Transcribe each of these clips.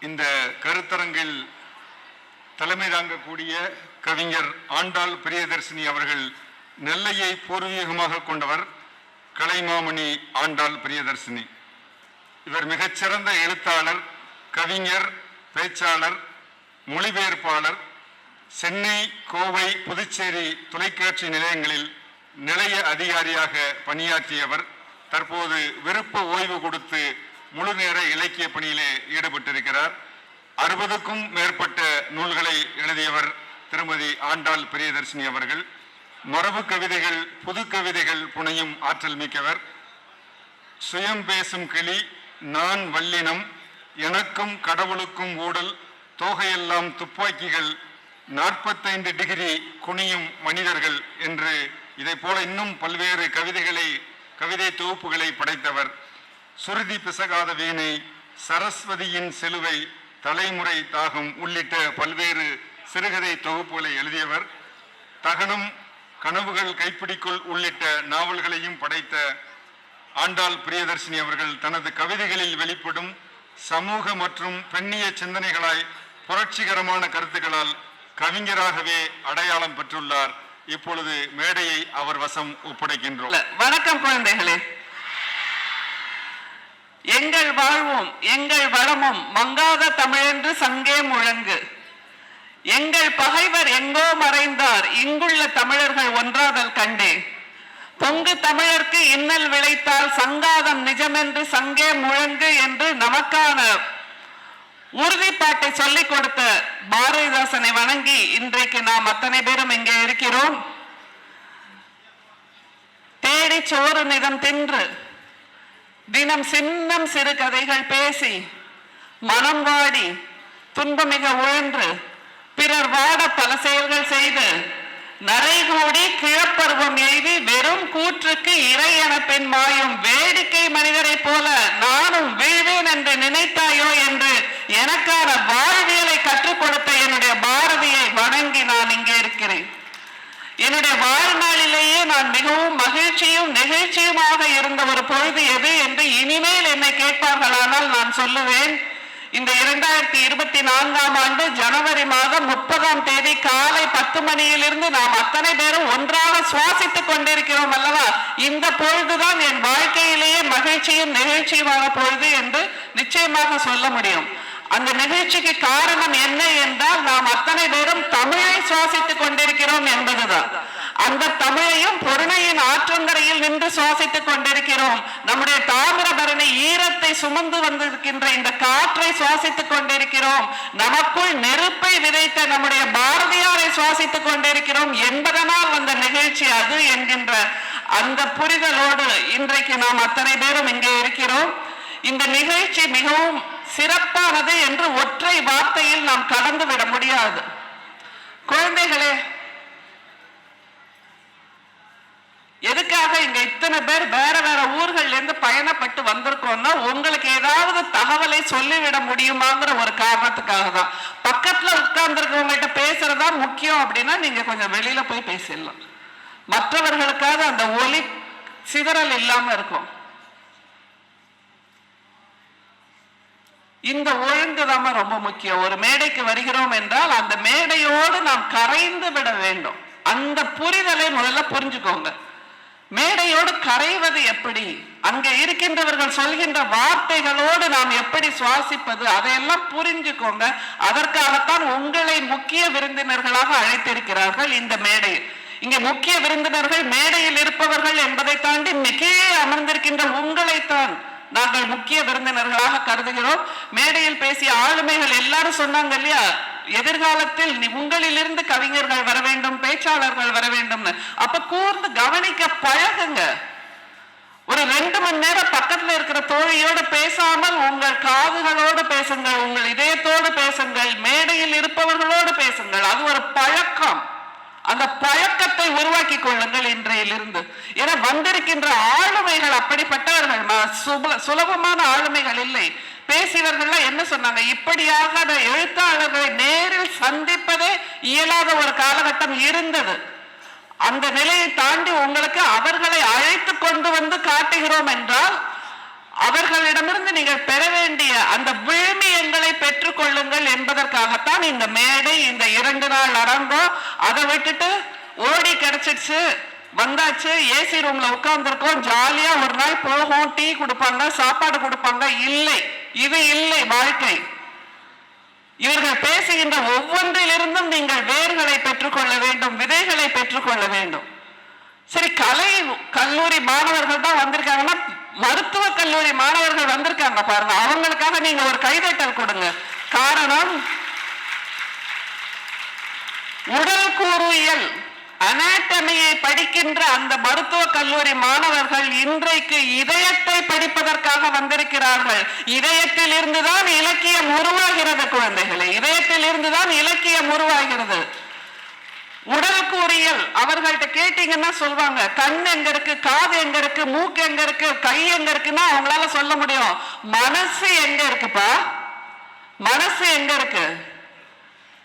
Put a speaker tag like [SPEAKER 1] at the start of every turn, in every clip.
[SPEAKER 1] இந்த கருத்தரங்கில் தலைமை தாங்கக்கூடிய கவிஞர் ஆண்டாள் பிரியதர்சினி அவர்கள் நெல்லையை பூர்வீகமாக கொண்டவர் கலைமாமணி ஆண்டாள் பிரியதர்சினி இவர் மிகச்சிறந்த எழுத்தாளர் கவிஞர் பேச்சாளர் மொழிபெயர்ப்பாளர். சென்னை கோவை புதுச்சேரி தொலைக்காட்சி நிலையங்களில் நிலைய அதிகாரியாக பணியாற்றியவர். தற்போது விருப்ப ஓய்வு கொடுத்து முழு நேர இலக்கிய பணியிலே ஈடுபட்டிருக்கிறார். அறுபதுக்கும் மேற்பட்ட நூல்களை எழுதியவர் திருமதி ஆண்டாள் பிரியதர்ஷினி அவர்கள். மரபு கவிதைகள் புது கவிதைகள் புனையும் ஆற்றல் மிக்கவர். சுயம் பேசும் கிளி நான் வல்லினம் எனக்கும் கடவுளுக்கும் ஊடல் தோகையெல்லாம் துப்பாக்கிகள் நாற்பத்தைந்து டிகிரி குனியும் மனிதர்கள் என்று இதை போல இன்னும் பல்வேறு கவிதைகளை கவிதை தொகுப்புகளை படைத்தவர் சுருதி பிசகாத வீணை சரஸ்வதியின் சிலுவை தலைமுறை தாகம் உள்ளிட்ட பல்வேறு சிறுகதை தொகுப்புகளை எழுதியவர். தகனம் கனவுகள் கைப்பிடிக்குள் உள்ளிட்ட நாவல்களையும் படைத்த ஆண்டாள் பிரியதர்ஷினி அவர்கள் தனது கவிதைகளில் வெளிப்படும் சமூக மற்றும் பெண்ணிய சிந்தனைகளாய் புரட்சிகரமான கருத்துக்களால் கவிஞராகவே அடையாளம் பெற்றுள்ளார். இப்பொழுது மேடையை அவர் வசம் ஒப்படைக்கின்றோம்.
[SPEAKER 2] வணக்கம் குழந்தைகளே. எங்கள் வாழ்வும் எங்கள் வளமும் மங்காத தமிழென்று சங்கே முழங்கு. எங்கள் பகைவர் எங்கோ மறைந்தார் இங்குள்ள தமிழர்கள் ஒன்றாதல் கண்டே. பொங்கு தமிழர்க்கு இன்னல் விளைத்தால் சங்காதம் நிஜமென்று சங்கே முழங்கு என்று நமக்கான உறுதிப்பாட்டை சொல்லிக் கொடுத்த பாரதிதாசனை வணங்கி இன்றைக்கு நாம் அத்தனை பேரும் இங்கே இருக்கிறோம். தேடி சோறு நிதம் தின்று தினம் சின்னம் சிறு கதைகள் பேசி மனம் வாடி துன்பமிக உழன்று பிறர் வாட பல செயல்கள் செய்து நரைகூடி கிழப்பருவம் எய்தி வெறும் கூற்றுக்கு இறை என பெண் மாயும் வேடிக்கை மனிதரைப் போல நானும் வீழ்வேன் என்று நினைத்தாயோ என்று எனக்கான வாழ்வியலை கற்றுக் கொடுத்த என்னுடைய பாரதியை வணங்கி நான் இங்கே இருக்கிறேன் என்னுடைய வாழ்நாளிலேயே நான் மிகவும் மகிழ்ச்சியும் நெகிழ்ச்சியுமாக இருந்த ஒரு பொழுது எது என்று இனிமேல் என்னை கேட்பார்களானால் நான் சொல்லுவேன். இந்த இரண்டாயிரத்தி இருபத்தி நான்காம் ஆண்டு ஜனவரி மாதம் முப்பதாம் தேதி காலை பத்து மணியிலிருந்து நாம் அத்தனை பேரும் ஒன்றாக சுவாசித்துக் கொண்டிருக்கிறோம் அல்லவா? இந்த பொழுதுதான் என் வாழ்க்கையிலேயே மகிழ்ச்சியும் நெகிழ்ச்சியுமான பொழுது என்று நிச்சயமாக சொல்ல முடியும். அந்த நிகழ்ச்சிக்கு காரணம் என்ன என்றால் நாம் அத்தனை பேரும் தமிழை சுவாசித்துக் கொண்டிருக்கிறோம் என்பதுதான். அந்த தமிழையும் பொருணையின் ஆற்றங்கரையில் நின்று சுவாசித்துக் கொண்டிருக்கிறோம். நம்முடைய தாமிரபரணி ஈரத்தை சுமந்து வந்திருக்கின்ற இந்த காற்றை சுவாசித்துக் கொண்டிருக்கிறோம். நமக்குள் நெருப்பை விதைத்த நம்முடைய பாரதியாரை சுவாசித்துக் கொண்டிருக்கிறோம் என்பதனால் வந்த நிகழ்ச்சி அது என்கின்ற அந்த புரிதலோடு இன்றைக்கு நாம் அத்தனை பேரும் இங்கே இருக்கிறோம். இந்த நிகழ்ச்சி மிகவும் சிறப்பானது என்று ஒற்றை வார்த்தையில் நாம் கடந்து விட முடியாது. குழந்தைகளே எதுக்காக இங்க இத்தனை பேர் வேற வேற ஊர்கள்ல இருந்து பயணப்பட்டு வந்திருக்கோம்னா உங்களுக்கு ஏதாவது தகவலை சொல்லிவிட முடியுமாங்கிற ஒரு காரணத்துக்காக தான். பக்கத்துல உட்கார்ந்துருக்கவங்கள்ட்ட பேசுறதா முக்கியம் அப்படின்னா நீங்க கொஞ்சம் வெளியில போய் பேசிடலாம். மற்றவர்களுக்காக அந்த ஒலி சிதறல் இல்லாம இருக்கும். இந்த ஒழுங்கு தான் ரொம்ப முக்கியம். ஒரு மேடைக்கு வருகிறோம் என்றால் அந்த மேடையோடு நாம் கரைந்து விட வேண்டும். அந்த புரிதலை முதல்ல புரிஞ்சுக்கோங்க. மேடையோடு கரைவது எப்படி? அங்க இருக்கின்றவர்கள் சொல்கின்ற வார்த்தைகளோடு நாம் எப்படி சுவாசிப்பது? அதையெல்லாம் புரிஞ்சுக்கோங்க. அதற்காகத்தான் உங்களை முக்கிய விருந்தினர்களாக அழைத்திருக்கிறார்கள் இந்த மேடையில். இங்க முக்கிய விருந்தினர்கள் மேடையில் இருப்பவர்கள் என்பதை தாண்டி கீழே நாங்கள் முக்கிய விருந்தினர்களாக கருதுகிறோம். மேடையில் பேசிய ஆளுமைகள் எல்லாரும் சொன்னாங்க இல்லையா? எதிர்காலத்தில் உங்களிலிருந்து கவிஞர்கள் வர வேண்டும் பேச்சாளர்கள் வர வேண்டும்னு. அப்ப கூர்ந்து கவனிக்க பழகுங்க. ஒரு ரெண்டு மணி நேரம் பக்கத்துல இருக்கிற தோழியோடு பேசாமல் உங்கள் காதுகளோடு பேசுங்கள் உங்கள் இதயத்தோடு பேசுங்கள் மேடையில் இருப்பவர்களோடு பேசுங்கள். அது ஒரு பழக்கம். அந்த பழக்கத்தை உருவாக்கி கொள்ளுங்கள் இன்றையிலிருந்து. ஏன்னா வந்திருக்கின்ற ஆளுமைகள் அப்படிப்பட்டவர்கள் சுப- சுலபமான ஆளுமைகள் இல்லை. பேசியவர்கள்லாம் என்ன சொன்னாங்க? இப்படியாக அந்த எழுத்தாளர்களை நேரில் சந்திப்பதே இயலாத ஒரு காலகட்டம் இருந்தது. அந்த நிலையை தாண்டி உங்களுக்கு அவர்களை அழைத்து கொண்டு வந்து காட்டுகிறோம் என்றால் அவர்களிடமிருந்து நீங்கள் பெற வேண்டிய அந்த விழுமியங்களை பெற்றுக் கொள்ளுங்கள் என்பதற்காகத்தான் இந்த மேடை இந்த இரண்டு நாள் அரங்கம் அதை விட்டுட்டு ஓடி கிடைச்சிடுச்சு. வந்தாச்சு ஏசி ரூம்ல உட்கார்ந்துருக்கோம். ஜாலியா ஒரு நாள் போகும் டீ கொடுப்பாங்க சாப்பாடு கொடுப்பாங்க. இல்லை இது இல்லை வாழ்க்கை. இவர்கள் பேசுகின்ற ஒவ்வொன்றிலிருந்தும் நீங்கள் வேர்களை பெற்றுக்கொள்ள வேண்டும் விதைகளை பெற்றுக்கொள்ள வேண்டும். சரி கலை கல்லூரி மாணவர்கள் தான் வந்திருக்காங்கன்னா மருத்துவ கல்லூரி மாணவர்கள் வந்திருக்காங்க பாருங்க அவங்களுக்காக நீங்க ஒரு கைதட்டல் கொடுங்க. காரணம் உடல் கூறுயியல் அனாட்டமியை படிக்கின்ற அந்த மருத்துவ கல்லூரி மாணவர்கள் இன்றைக்கு இதயத்தை படிப்பதற்காக வந்திருக்கிறார்கள். இதயத்தில் இருந்துதான் இலக்கியம் உருவாகிறது குழந்தைகளே. இதயத்தில் இருந்துதான் இலக்கியம் உருவாகிறது. உடல் கூறியல் அவர்கள்ட்ட கேட்டீங்கன்னா சொல்லுவாங்க கண் எங்க இருக்கு காது எங்க இருக்கு மூக்கு எங்க இருக்கு கை எங்க இருக்குன்னா அவங்களால சொல்ல முடியும். மனசு எங்க இருக்குப்பா? மனசு எங்க இருக்கு?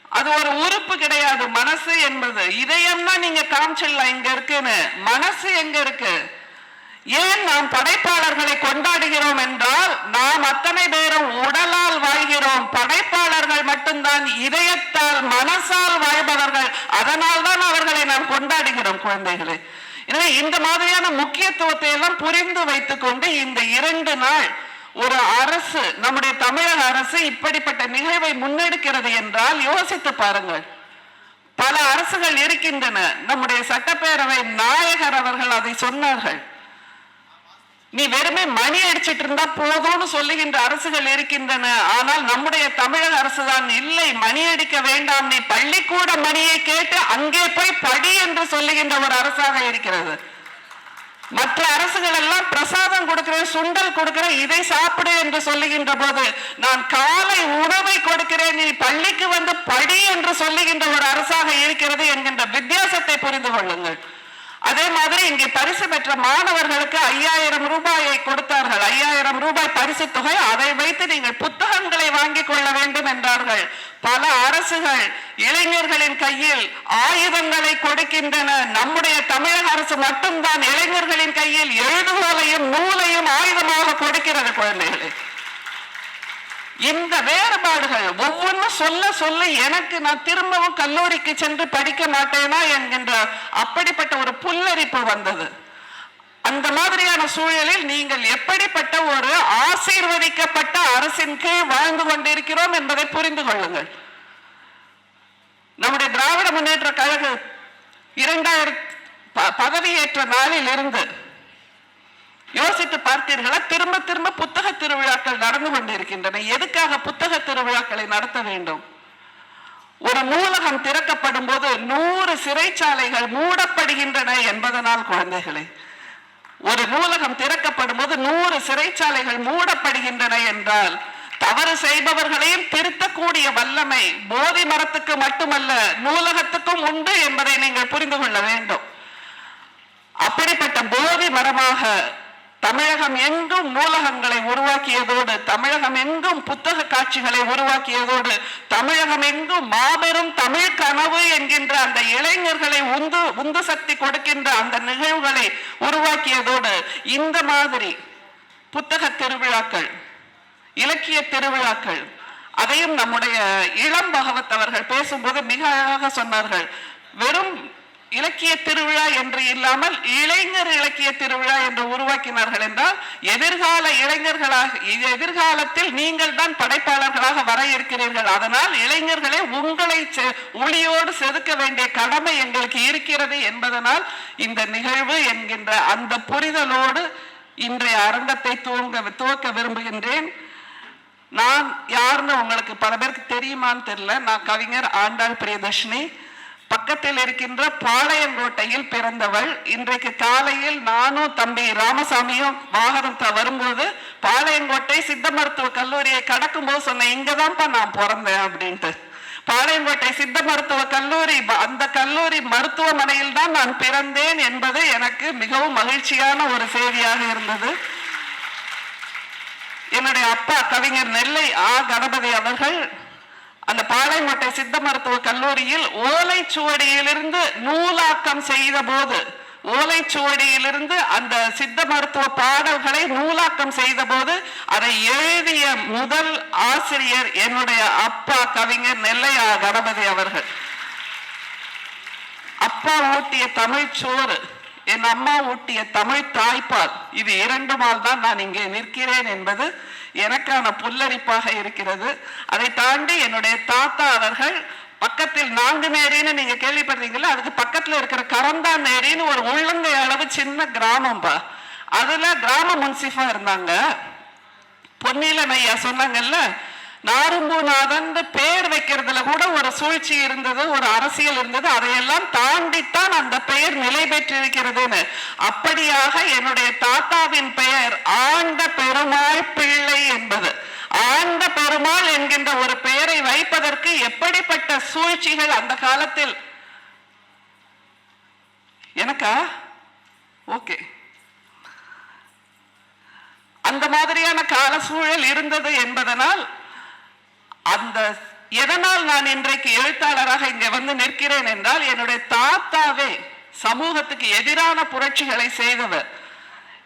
[SPEAKER 2] அது ஒரு உறுப்பு கிடையாது. மனசு என்பது. இதயம்னா நீங்க காமிச்சிடலாம் இங்க இருக்குன்னு. மனசு எங்க இருக்கு? ஏன் நாம் படைப்பாளர்களை கொண்டாடுகிறோம் என்றால் நாம் அத்தனை பேரும் உடலால் வாழ்கிறோம். மட்டும்தான் இதயத்தால் மனசால் வாழ்பவர்கள். அதனால் தான் அவர்களை நாம் கொண்டாடுகிறோம் குழந்தைகளே. எனவே இந்த மாதிரியான முக்கியத்துவத்தை எல்லாம் புரிந்து வைத்துக்கொண்டு இந்த இரண்டு நாள் ஒரு அரசு நம்முடைய தமிழக அரசு இப்படிப்பட்ட நிகழ்வை முன்னெடுக்கிறது என்றால் யோசித்து பாருங்கள். பல அரசுகள் இருக்கின்றன. நம்முடைய சட்டப்பேரவை நாயகர் அவர்கள் அதை சொன்னார்கள். நீ வெறுமே மணி அடிச்சிட்டு இருந்தா போதும்னு சொல்லுகின்ற அரசுகள் இருக்கின்றன. ஆனால் நம்முடைய தமிழக அரசு தான் இல்லை. மணி அடிக்க வேண்டாம். நீ பள்ளிக்கூட மணியை கேட்டு அங்கே போய் படி என்று சொல்லுகின்ற ஒரு அரசாக இருக்கிறது. மற்ற அரசுகள் எல்லாம் பிரசாதம் கொடுக்கிறேன் சுண்டல் கொடுக்கிறேன் இதை சாப்பிடு என்று சொல்லுகின்ற போது நான் காலை உணவை கொடுக்கிறேன். நீ பள்ளிக்கு வந்து படி என்று சொல்லுகின்ற ஒரு அரசாக இருக்கிறது என்கின்ற வித்தியாசத்தை புரிந்து கொள்ளுங்கள். அதே மாதிரி இங்கே பரிசு பெற்ற மாணவர்களுக்கு ஐயாயிரம் ரூபாயை கொடுத்தார்கள். ஐயாயிரம் ரூபாய் பரிசு தொகை அதை வைத்து நீங்கள் புத்தகங்களை வாங்கிக் கொள்ள வேண்டும் என்றார்கள். பல அரசுகள் இளைஞர்களின் கையில் ஆயுதங்களை கொடுக்கின்றன. நம்முடைய தமிழக அரசு மட்டும்தான் இளைஞர்களின் கையில் எழுதுகோலையும் நூலையும் ஆயுதமாக கொடுக்கிறது குழந்தைகளை. இந்த வேறுபாடுகள் ஒவ்வொன்றும் சொல்ல சொல்ல எனக்கு நான் திரும்பவும் கல்லூரிக்கு சென்று படிக்க மாட்டேனா என்கின்ற அப்படிப்பட்ட ஒரு புல்லரிப்பு வந்தது. அந்த மாதிரியான சூழலில் நீங்கள் எப்படிப்பட்ட ஒரு ஆசீர்வதிக்கப்பட்ட அரசின் கீழ் வாழ்ந்து கொண்டிருக்கிறோம் என்பதை புரிந்து கொள்ளுங்கள். நம்முடைய திராவிட முன்னேற்ற கழக இரண்டாயிரத்தி ப- பதவியேற்ற நாளில் இருந்து யோசித்து பார்த்தீர்களா? திரும்ப திரும்ப புத்தக திருவிழாக்கள் நடந்து கொண்டிருக்கின்றன. எதுக்காக புத்தக திருவிழாக்களை நடத்த வேண்டும்? ஒரு நூலகம் திறக்கப்படும் போது நூறு சிறைச்சாலைகள் மூடப்படுகின்றன என்பதனால் குழந்தைகளே. ஒரு நூலகம் திறக்கப்படும் போது நூறு சிறைச்சாலைகள் மூடப்படுகின்றன என்றால் தவறு செய்பவர்களையும் திருத்தக்கூடிய வல்லமை போதி மரத்துக்கு மட்டுமல்ல நூலகத்துக்கும் உண்டு என்பதை நீங்கள் புரிந்து கொள்ள வேண்டும். அப்படிப்பட்ட போதி மரமாக தமிழகம் எங்கும் நூலகங்களை உருவாக்கியதோடு தமிழகம் எங்கும் புத்தக காட்சிகளை உருவாக்கியதோடு தமிழகம் எங்கும் மாபெரும் தமிழ் கனவு என்கின்ற அந்த இளைஞர்களை உந்து உந்து சக்தி கொடுக்கின்ற அந்த நிகழ்வுகளை உருவாக்கியதோடு இந்த மாதிரி புத்தக திருவிழாக்கள் இலக்கிய திருவிழாக்கள் அதையும் நம்முடைய இளம் பகவத் அவர்கள் பேசும்போது மிக அழகாக சொன்னார்கள். வெறும் இலக்கிய திருவிழா என்று இல்லாமல் இளைஞர் இலக்கிய திருவிழா என்று உருவாக்கினார்கள் என்றால் எதிர்கால இளைஞர்களாக எதிர்காலத்தில் நீங்கள் தான் படைப்பாளர்களாக வர இருக்கிறீர்கள். அதனால் இளைஞர்களே உங்களை செ- ஒளியோடு செதுக்க வேண்டிய கடமை எங்களுக்கு இருக்கிறது என்பதனால் இந்த நிகழ்வு என்கின்ற அந்த புரிதலோடு இன்றைய அரங்கத்தை துவங்க துவக்க விரும்புகின்றேன். நான் யாருன்னு உங்களுக்கு பல பேருக்கு தெரியுமான்னு தெரியல. நான் கவிஞர் ஆண்டாள் பிரியதர்ஷினி. பக்கத்தில் இருக்கின்ற பாளையங்கோட்டையில் பிறந்தவள். இன்றைக்கு காலையில் நானும் தம்பி ராமசாமியும் வாகனத்தை வரும்போது பாளையங்கோட்டை சித்த மருத்துவ கல்லூரியை கடக்கும்போது சொன்னேன் இங்கதான்ப்பா நான் பிறந்தேன் அப்படின்ட்டு. பாளையங்கோட்டை சித்த மருத்துவ கல்லூரி அந்த கல்லூரி மருத்துவமனையில் தான் நான் பிறந்தேன் என்பது எனக்கு மிகவும் மகிழ்ச்சியான ஒரு செய்தியாக இருந்தது. என்னுடைய அப்பா கவிஞர் நெல்லை ஆ கணபதி அவர்கள் அந்த பாளையங்கோட்டை சித்த மருத்துவ கல்லூரியில் ஓலைச்சுவடியிலிருந்து நூலாக்கம் செய்த போது ஓலைச்சுவடியிலிருந்து அந்த சித்த மருத்துவ பாடல்களை நூலாக்கம் செய்த போது அதை எழுதிய முதல் ஆசிரியர் என்னுடைய அப்பா கவிஞர் நெல்லையா கணபதி அவர்கள். அப்பா ஊட்டிய தமிழ் சோறு என் அம்மா ஊட்டிய தமிழ் தாய்ப்பால் இது இரண்டுமால் தான் நான் இங்கே நிற்கிறேன் என்பது எனக்கான புல்லரிப்பாக இருக்கிறது. அதை தாண்டி என்னுடைய தாத்தா அவர்கள் பக்கத்தில் நான்கு நேரின்னு நீங்க கேள்விப்படுறீங்களா அதுக்கு பக்கத்துல இருக்கிற கரந்தா நேரின்னு ஒரு உள்ளங்கை அளவு சின்ன கிராமம்பா. அதுல கிராம முன்சிஃபா இருந்தாங்க. பொன்னிலன் ஐயா சொன்னாங்கல்ல நாரும்பூநாதன் பேர் வைக்கிறதுல கூட ஒரு சூழ்ச்சி இருந்தது ஒரு அரசியல் இருந்தது. அதையெல்லாம் தாண்டித்தான் அந்த பெயர் நிலை பெற்றிருக்கிறதுன்னு. அப்படியாக என்னுடைய தாத்தாவின் பெயர் ஆண்ட பெருமாள் பிள்ளை என்பது. ஆண்ட பெருமாள் என்கின்ற ஒரு பெயரை வைப்பதற்கு எப்படிப்பட்ட சூழ்ச்சிகள் அந்த காலத்தில்? எனக்கா? ஓகே. அந்த மாதிரியான கால சூழல் இருந்தது என்பதனால் அந்த எதனால் நான் இன்றைக்கு எழுத்தாளராக இங்கே வந்து நிற்கிறேன் என்றால் என்னுடைய தாத்தாவே சமூகத்துக்கு எதிரான புரட்சிகளை செய்தவர்.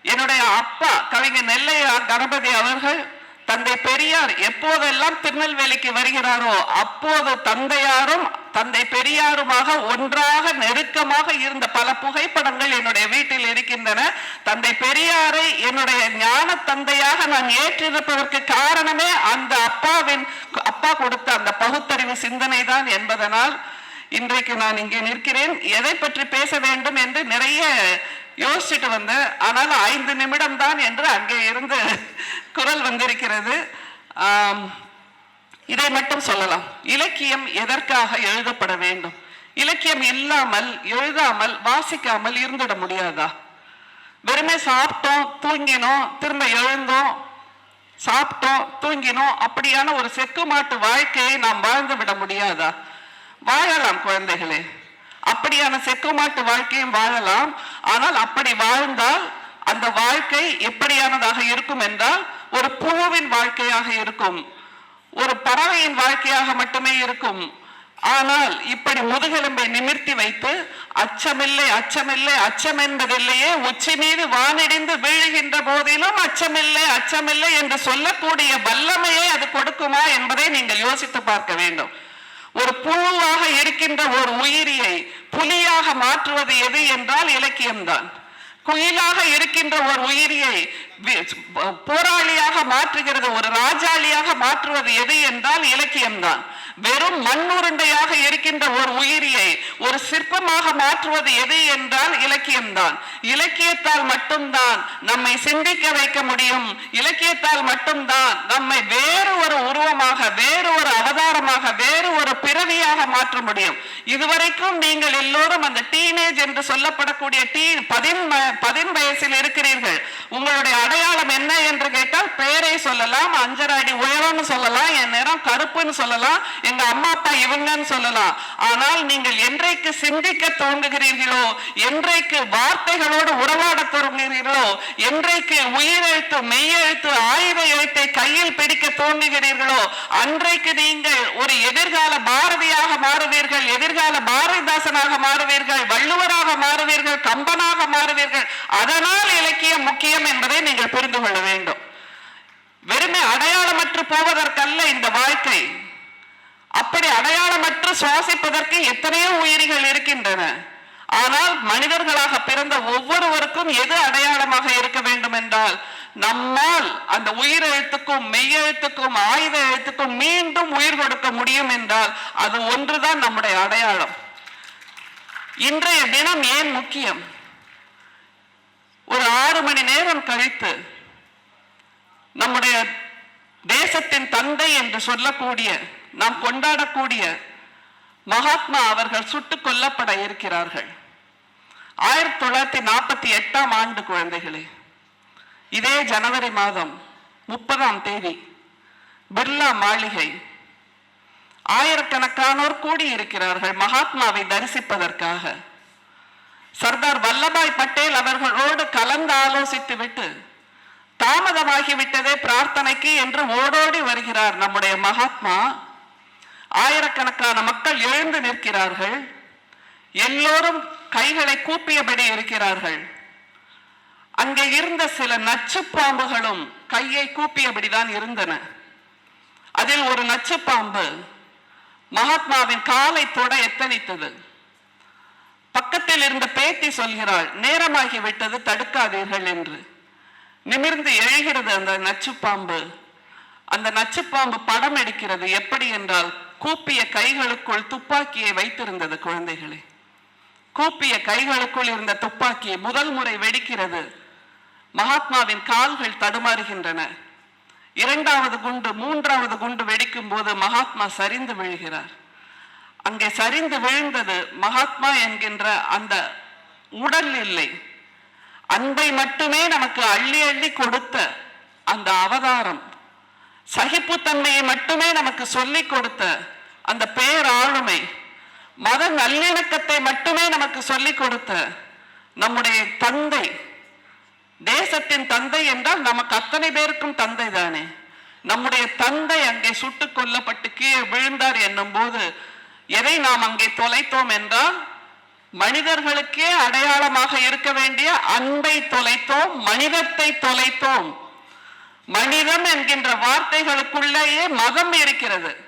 [SPEAKER 2] என்னுடைய அப்பா கவிஞர் நெல்லையா கணபதி அவர்கள் தந்தை பெரியார் எப்போதெல்லாம் திருநெல்வேலிக்கு வருகிறாரோ அப்போது தந்தையாரும் தந்தை பெரியாருமாக ஒன்றாக நெருக்கமாக இருந்த பல புகைப்படங்கள் என்னுடைய வீட்டில் இருக்கின்றன. தந்தை பெரியாரை என்னுடைய ஞான தந்தையாக நான் ஏற்றிருப்பதற்கு காரணமே அந்த அப்பாவின் அப்பா கொடுத்த அந்த பகுத்தறிவு சிந்தனை தான் என்பதனால் இன்றைக்கு நான் இங்கே நிற்கிறேன். எதை பற்றி பேச வேண்டும் என்று நிறைய யோசிச்சுட்டு வந்தேன். ஆனால் ஐந்து நிமிடம் தான் என்று அங்கே இருந்து குரல் வந்திருக்கிறது. இதை மட்டும் சொல்லலாம். இலக்கியம் எதற்காக எழுதப்பட வேண்டும்? இலக்கியம் இல்லாமல் எழுதாமல் வாசிக்காமல் இருந்துட முடியாதா? வெறுமே சாப்பிட்டோம் தூங்கினோம் திரும்ப எழுந்தோம் சாப்பிட்டோம் தூங்கினோம் அப்படியான ஒரு செக்கு மாட்டு வாழ்க்கையை நாம் வாழ்ந்து விட முடியாதா? வாழலாம் குழந்தைகளே. அப்படியான செக்கு மாட்டு வாழ்க்கையும் வாழலாம். ஆனால் அப்படி வாழ்ந்தால் அந்த வாழ்க்கை எப்படியானதாக இருக்கும் என்றால் ஒரு புழுவின் வாழ்க்கையாக இருக்கும். ஒரு பறவையின் வாழ்க்கையாக மட்டுமே இருக்கும். ஆனால் இப்படி முதுகெலும்பை நிமிர்த்தி வைத்து அச்சமில்லை அச்சமில்லை அச்சம் என்பதில்லையே உச்சி மீது வானிடிந்து வீழுகின்ற போதிலும் அச்சமில்லை அச்சமில்லை என்று சொல்லக்கூடிய வல்லமையை அது கொடுக்குமா என்பதை நீங்கள் யோசித்து பார்க்க வேண்டும். ஒரு புழுவாக இருக்கின்ற ஒரு உயிரியை புலியாக மாற்றுவது எது என்றால் இலக்கியம்தான். குயிலாக இருக்கின்ற ஒரு உயிரியை போராளியாக மாற்றுகிறது ஒரு ராஜாளியாக மாற்றுவது எது என்றால் இலக்கியம்தான். வெறும் மண்ணுருண்டையாக இருக்கின்ற ஒரு உயிரியை ஒரு சிற்பமாக மாற்றுவது எது என்றால் இலக்கியம்தான். இலக்கியத்தால் மட்டும்தான் நம்மை சிந்திக்க வைக்க முடியும். இலக்கியத்தால் மட்டும்தான் நம்மை வேறு ஒரு உருவமாக வேறு ஒரு அவதாரமாக வேறு ஒரு பிறவியாக மாற்ற முடியும். இதுவரைக்கும் நீங்கள் எல்லோரும் அந்த டீனேஜ் என்று சொல்லப்படக்கூடிய டீ பதின் பதின் வயசில் இருக்கிறீர்கள். உங்களுடைய அடையாளம் என்ன என்று கேட்டால் பெயரை சொல்லலாம் அஞ்சரை அடி உயரம்னு சொல்லலாம் என் கருப்புன்னு சொல்லலாம் எங்க அம்மா அப்பா இவங்கன்னு சொல்லலாம். ஆனால் நீங்கள் என்றைக்கு சிந்திக்க தோங்குகிறீர்களோ என்றைக்கு வார்த்தைகளோடு உறவாட தொடங்குகிறீர்களோ என்றைக்கு உயிரெழுத்து மெய்யெழுத்து ஆயுத எழுத்தை கையில் பிடிக்க தோன்றுகிறீர்களோ அன்றைக்கு நீங்கள் ஒரு எதிர்கால பாரதியாக மாறுவீர்கள் எதிர்கால பாரதிதாசனாக மாறுவீர்கள் வள்ளுவராக மாறுவீர்கள் கம்பனாக மாறுவீர்கள். அதனால் இலக்கியம் முக்கியம் என்பதை நீங்கள் புரிந்து கொள்ள வேண்டும். வெறுமே அடையாளமற்று போவதற்கல்ல இந்த வாழ்க்கை. அப்படி அடையாளமற்று சுவாசிப்பதற்கு எத்தனையோ உயிரிகள் இருக்கின்றன. ஆனால் மனிதர்களாக பிறந்த ஒவ்வொருவருக்கும் எது அடையாளமாக இருக்க வேண்டும் என்றால் நம்மால் அந்த உயிரெழுத்துக்கும் மெய்யெழுத்துக்கும் ஆயுத எழுத்துக்கும் மீண்டும் உயிர் கொடுக்க முடியும் என்றால் அது ஒன்றுதான் நம்முடைய அடையாளம். இன்றைய தினம் ஏன் முக்கியம்? ஒரு ஆறு மணி நேரம் கழித்து நம்முடைய தேசத்தின் தந்தை என்று சொல்லக்கூடிய நாம் கொண்டாடக்கூடிய மகாத்மா அவர்கள் சுட்டுக் கொல்லப்பட இருக்கிறார்கள். ஆயிரத்தி தொள்ளாயிரத்தி நாற்பத்தி எட்டாம் ஆண்டு குழந்தைகளே இதே ஜனவரி மாதம் முப்பதாம் தேதி பிர்லா மாளிகை. ஆயிரக்கணக்கானோர் கூடியிருக்கிறார்கள் மகாத்மாவை தரிசிப்பதற்காக. சர்தார் வல்லபாய் பட்டேல் அவர்களோடு கலந்து ஆலோசித்து விட்டு தாமதமாகிவிட்டதே பிரார்த்தனைக்கு என்று ஓடோடி வருகிறார் நம்முடைய மகாத்மா. ஆயிரக்கணக்கான மக்கள் எழுந்து நிற்கிறார்கள். எல்லோரும் கைகளை கூப்பியபடி இருக்கிறார்கள். அங்கே இருந்த சில நச்சு பாம்புகளும் கையை கூப்பியபடிதான் இருந்தன. அதில் ஒரு நச்சு பாம்பு மகாத்மாவின் காலை தொட எத்தனித்தது. பக்கத்தில் இருந்த பேத்தி சொல்கிறாள் நேரமாகி விட்டது தடுக்காதீர்கள் என்று. நிமிர்ந்து எழுகிறது அந்த நச்சுப்பாம்பு. அந்த நச்சுப்பாம்பு படம் எடுக்கிறது எப்படி என்றால் கூப்பிய கைகளுக்குள் துப்பாக்கியை வைத்திருந்தது குழந்தைகளே. கூப்பிய கைகளுக்குள் இருந்த துப்பாக்கி முதல் முறை வெடிக்கிறது. மகாத்மாவின் கால்கள் தடுமாறுகின்றன. இரண்டாவது குண்டு மூன்றாவது குண்டு வெடிக்கும் போது மகாத்மா சரிந்து விழுகிறார். அங்கே சரிந்து விழுந்தது மகாத்மா என்கின்ற அந்த உடல் இல்லை. அன்பை மட்டுமே நமக்கு அள்ளி அள்ளி கொடுத்த அந்த அவதாரம் சகிப்புத்தன்மையை மட்டுமே நமக்கு சொல்லிக் கொடுத்த அந்த பேராளுமை மத நல்லிணக்கத்தை மட்டுமே நமக்கு சொல்லிக் கொடுத்த நம்முடைய தந்தை தேசத்தின் தந்தை என்றால் நமக்கு அத்தனை பேருக்கும் தந்தை தானே. நம்முடைய தந்தை அங்கே சுட்டுக் கொல்லப்பட்டு கீழே விழுந்தார் என்னும் போது எதை நாம் அங்கே தொலைத்தோம் என்றால் மனிதர்களுக்கே அடையாளமாக இருக்க வேண்டிய அன்பை தொலைத்தோம் மனிதத்தை தொலைத்தோம். மனிதம் என்கின்ற வார்த்தைகளுக்குள்ளேயே மதம் இருக்கிறது.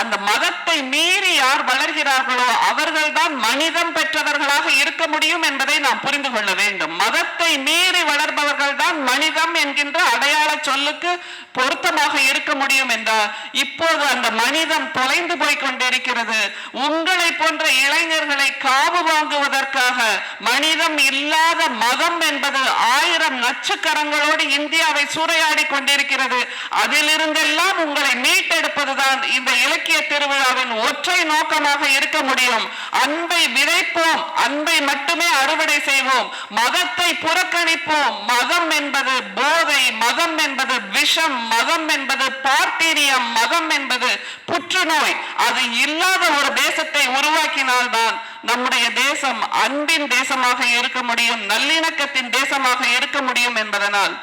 [SPEAKER 2] அந்த மதத்தை மீறி யார் வளர்கிறார்களோ அவர்கள்தான் மனிதம் பெற்றவர்களாக இருக்க முடியும் என்பதை நாம் புரிந்து கொள்ள வேண்டும். மதத்தை மீறி வளர்பவர்கள் தான் மனிதம் என்கின்ற அடையாள சொல்லுக்கு பொருத்தமாக இருக்க முடியும் என்றால் இப்போது அந்த மனிதம் தொலைந்து போய் கொண்டிருக்கிறது. உங்களை போன்ற இளைஞர்களை காவு வாங்குவதற்காக மனிதம் இல்லாத மதம் என்பது ஆயிரம் நச்சுக்கரங்களோடு இந்தியாவை சூறையாடி கொண்டிருக்கிறது. அதிலிருந்தெல்லாம் உங்களை மீட்டெடுப்பதுதான் இந்த இலக்கிய இலக்கிய திருவிழாவின் ஒற்றை நோக்கமாக இருக்க முடியும். அன்பை விதைப்போம் அன்பை மட்டுமே அறுவடை செய்வோம் மதத்தை புறக்கணிப்போம். மதம் என்பது போதை மதம் என்பது விஷம் மதம் என்பது பார்ட்டீரியம் மதம் என்பது புற்றுநோய். அது இல்லாத ஒரு தேசத்தை உருவாக்கினால்தான் நம்முடைய தேசம் அன்பின் தேசமாக இருக்க முடியும் நல்லிணக்கத்தின் தேசமாக இருக்க முடியும் என்பதனால்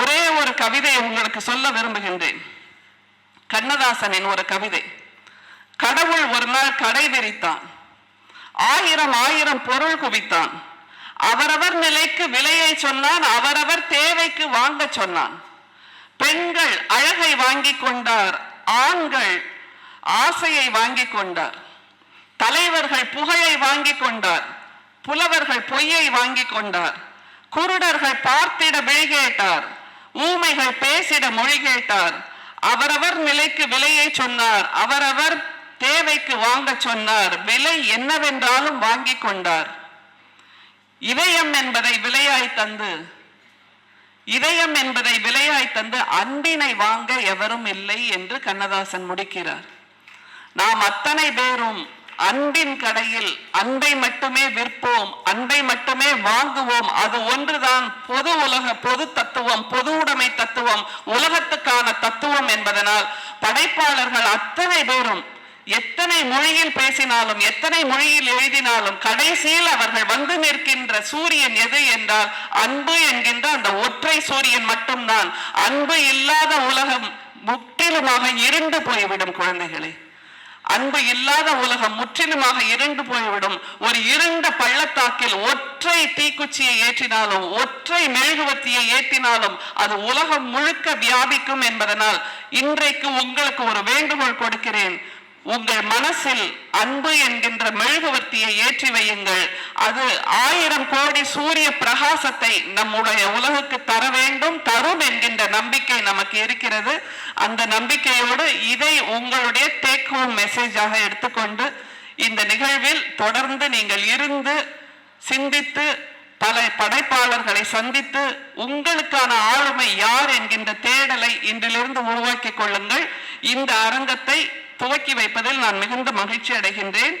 [SPEAKER 2] ஒரே ஒரு கவிதை உங்களுக்கு சொல்ல விரும்புகின்றேன். கண்ணதாசனின் ஒரு கவிதை. கடவுள் ஒரு நாள் கடை விரித்தான். ஆயிரம் ஆயிரம் பொருள் குவித்தான். அவரவர் நிலைக்கு விலையை சொன்னான் அவரவர் தேவைக்கு வாங்க சொன்னான். பெண்கள் அழகை வாங்கிக் கொண்டார் ஆண்கள் ஆசையை வாங்கிக் கொண்டார். தலைவர்கள் புகழை வாங்கி கொண்டார் புலவர்கள் பொய்யை வாங்கிக் கொண்டார். குருடர்கள் பார்த்திட விழி கேட்டார் ஊமைகள் பேசிட மொழி கேட்டார். அவரவர் நிலைக்கு விலையை சொன்னார். அவரவர் தேவைக்கு வாங்க சொன்னார். விலை என்னவென்றாலும் வாங்கிக் கொண்டார். இதயம் என்பதை விலையாய் தந்து இதயம் என்பதை விலையாய் தந்து அன்பினை வாங்க எவரும் இல்லை என்று கண்ணதாசன் முடிக்கிறார். நாம் அத்தனை பேரும் அன்பின் கடையில் அன்பை மட்டுமே விற்போம் அன்பை மட்டுமே வாங்குவோம். அது ஒன்றுதான் பொது உலக பொது தத்துவம் பொது உடைமை தத்துவம் உலகத்துக்கான தத்துவம் என்பதனால் படைப்பாளர்கள் அத்தனை பேரும் எத்தனை மொழியில் பேசினாலும் எத்தனை மொழியில் எழுதினாலும் கடைசியில் அவர்கள் வந்து நிற்கின்ற சூரியன் எது என்றால் அன்பு என்கின்ற அந்த ஒற்றை சூரியன் மட்டும்தான். அன்பு இல்லாத உலகம் முற்றிலுமாக இருண்டு போய்விடும் குழந்தைகளே. அன்பு இல்லாத உலகம் முற்றிலுமாக இருண்டு போய்விடும். ஒரு இருண்ட பள்ளத்தாக்கில் ஒற்றை தீக்குச்சியை ஏற்றினாலும் ஒற்றை மெழுகுவத்தியை ஏற்றினாலும் அது உலகம் முழுக்க வியாபிக்கும் என்பதனால் இன்றைக்கு உங்களுக்கு ஒரு வேண்டுகோள் கொடுக்கிறேன். உங்கள் மனசில் அன்பு என்கின்ற மெழுகுவர்த்தியை ஏற்றி வையுங்கள். அது ஆயிரம் கோடி சூரிய பிரகாசத்தை நம்முடைய உலகுக்கு தர வேண்டும் தரும் என்கின்ற நம்பிக்கை நமக்கு இருக்கிறது. அந்த நம்பிக்கையோடு இதை உங்களுடைய டேக் ஹோம் மெசேஜாக எடுத்துக்கொண்டு இந்த நிகழ்வில் தொடர்ந்து நீங்கள் இருந்து சிந்தித்து பல படைப்பாளர்களை சந்தித்து உங்களுக்கான ஆளுமை யார் என்கின்ற தேடலை இன்றிலிருந்து உருவாக்கிக் கொள்ளுங்கள். இந்த அரங்கத்தை துவக்கி வைப்பதில் நான் மிகுந்த மகிழ்ச்சி அடைகின்றேன்.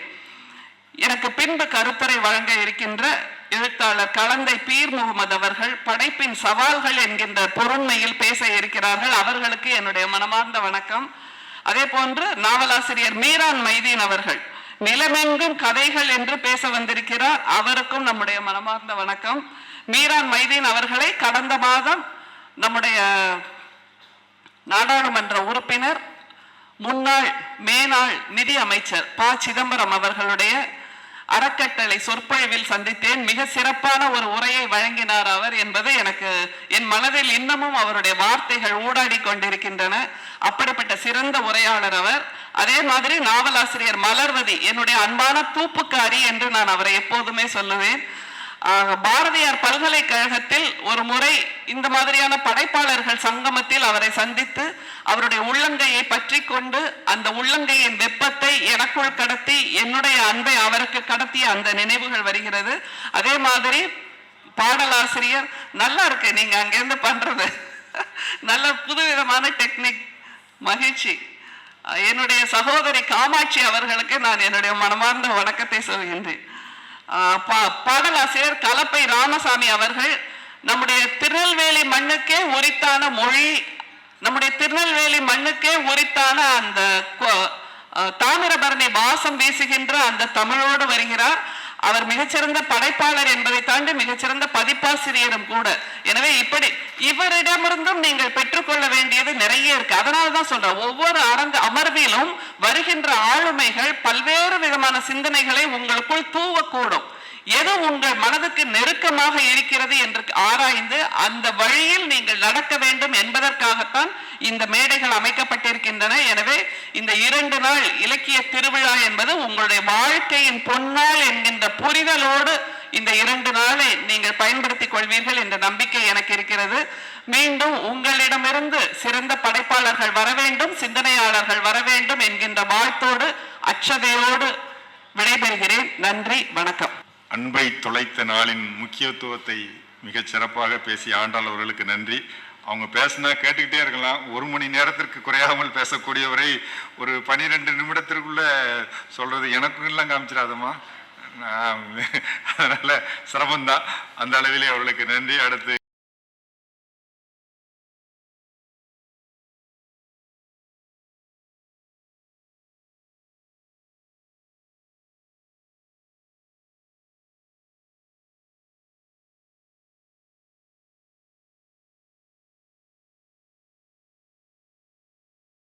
[SPEAKER 2] எனக்கு பின்பு கருத்துரை வழங்க இருக்கின்ற எழுத்தாளர் கலந்தை பீர் முகமது அவர்கள் படைப்பின் சவால்கள் என்கின்ற பொருண்மையில் பேச இருக்கிறார்கள். அவர்களுக்கு என்னுடைய மனமார்ந்த வணக்கம். அதே போன்று நாவலாசிரியர் மீரான் மைதீன் அவர்கள் நிலமெங்கும் கதைகள் என்று பேச வந்திருக்கிறார். அவருக்கும் நம்முடைய மனமார்ந்த வணக்கம். மீரான் மைதீன் அவர்களை கடந்த மாதம் நம்முடைய நாடாளுமன்ற உறுப்பினர் முன்னாள் மேனாள் நிதி அமைச்சர் ப. சிதம்பரம் அவர்களுடைய அறக்கட்டளை சொற்பொழிவில் சந்தித்தேன். மிக சிறப்பான ஒரு உரையை வழங்கினார் அவர் என்பது எனக்கு என் மனதில் இன்னமும் அவருடைய வார்த்தைகள் ஊடாடி கொண்டிருக்கின்றன. அப்படிப்பட்ட சிறந்த உரையாளர் அவர். அதே மாதிரி நாவலாசிரியர் மலர்வதி என்னுடைய அன்பான தூப்புக்காரி என்று நான் அவரை எப்போதுமே சொல்லுவேன். பாரதியார் பல்கலைக்கழகத்தில் ஒரு முறை இந்த மாதிரியான படைப்பாளர்கள் சங்கமத்தில் அவரை சந்தித்து அவருடைய உள்ளங்கையை பற்றி கொண்டு அந்த உள்ளங்கையின் வெப்பத்தை எனக்குள் கடத்தி என்னுடைய அன்பை அவருக்கு கடத்திய அந்த நினைவுகள் வருகிறது. அதே மாதிரி பாடலாசிரியர் நல்லா இருக்கு நீங்க அங்கேருந்து பண்றது. நல்ல புதுவிதமான டெக்னிக் மகிழ்ச்சி. என்னுடைய சகோதரி காமாட்சி அவர்களுக்கு நான் என்னுடைய மனமார்ந்த வணக்கத்தை சொல்கின்றேன். பாடலாசிரியர் கலப்பை ராமசாமி அவர்கள் நம்முடைய திருநெல்வேலி மண்ணுக்கே உரித்தான மொழி நம்முடைய திருநெல்வேலி மண்ணுக்கே உரித்தான அந்த தாமிரபரணி வாசம் வீசுகின்ற அந்த தமிழோடு வருகிறார். அவர் மிகச்சிறந்த படைப்பாளர் என்பதை தாண்டி மிகச்சிறந்த பதிப்பாசிரியரும் கூட. எனவே இப்படி இவரிடமிருந்தும் நீங்கள் பெற்றுக்கொள்ள வேண்டியது நிறைய இருக்கு. அதனாலதான் சொல்றேன் ஒவ்வொரு அரங்கு அமர்விலும் வருகின்ற ஆளுமைகள் பல்வேறு விதமான சிந்தனைகளை உங்களுக்குள் தூவக்கூடும். எது உங்கள் மனதுக்கு நெருக்கமாக இருக்கிறது என்று ஆராய்ந்து அந்த வழியில் நீங்கள் நடக்க வேண்டும் என்பதற்காகத்தான் இந்த மேடைகள் அமைக்கப்பட்டிருக்கின்றன. எனவே இந்த இரண்டு நாள் இலக்கிய திருவிழா என்பது உங்களுடைய வாழ்க்கையின் பொன்னாள் என்கின்ற புரிதலோடு இந்த இரண்டு நாளை நீங்கள் பயன்படுத்திக் கொள்வீர்கள் என்ற நம்பிக்கை எனக்கு இருக்கிறது. மீண்டும் உங்களிடமிருந்து சிறந்த படைப்பாளர்கள் வர வேண்டும் சிந்தனையாளர்கள் வர வேண்டும் என்கின்ற வாழ்த்தோடு அச்சதையோடு விடைபெறுகிறேன். நன்றி வணக்கம்.
[SPEAKER 1] அன்பை தொலைத்த நாளின் முக்கியத்துவத்தை மிகச் சிறப்பாக பேசிய ஆண்டாள் அவர்களுக்கு நன்றி. அவங்க பேசினா கேட்டுக்கிட்டே இருக்கலாம். ஒரு மணி நேரத்திற்கு குறையாமல் பேசக்கூடியவரை ஒரு பனிரெண்டு நிமிடத்திற்குள்ள சொல்றது எனக்கும் எல்லாம் காமிச்சிடாதம்மா. நான் அதனால சிரமம்தான். அந்த அளவிலே அவர்களுக்கு நன்றி. அடுத்து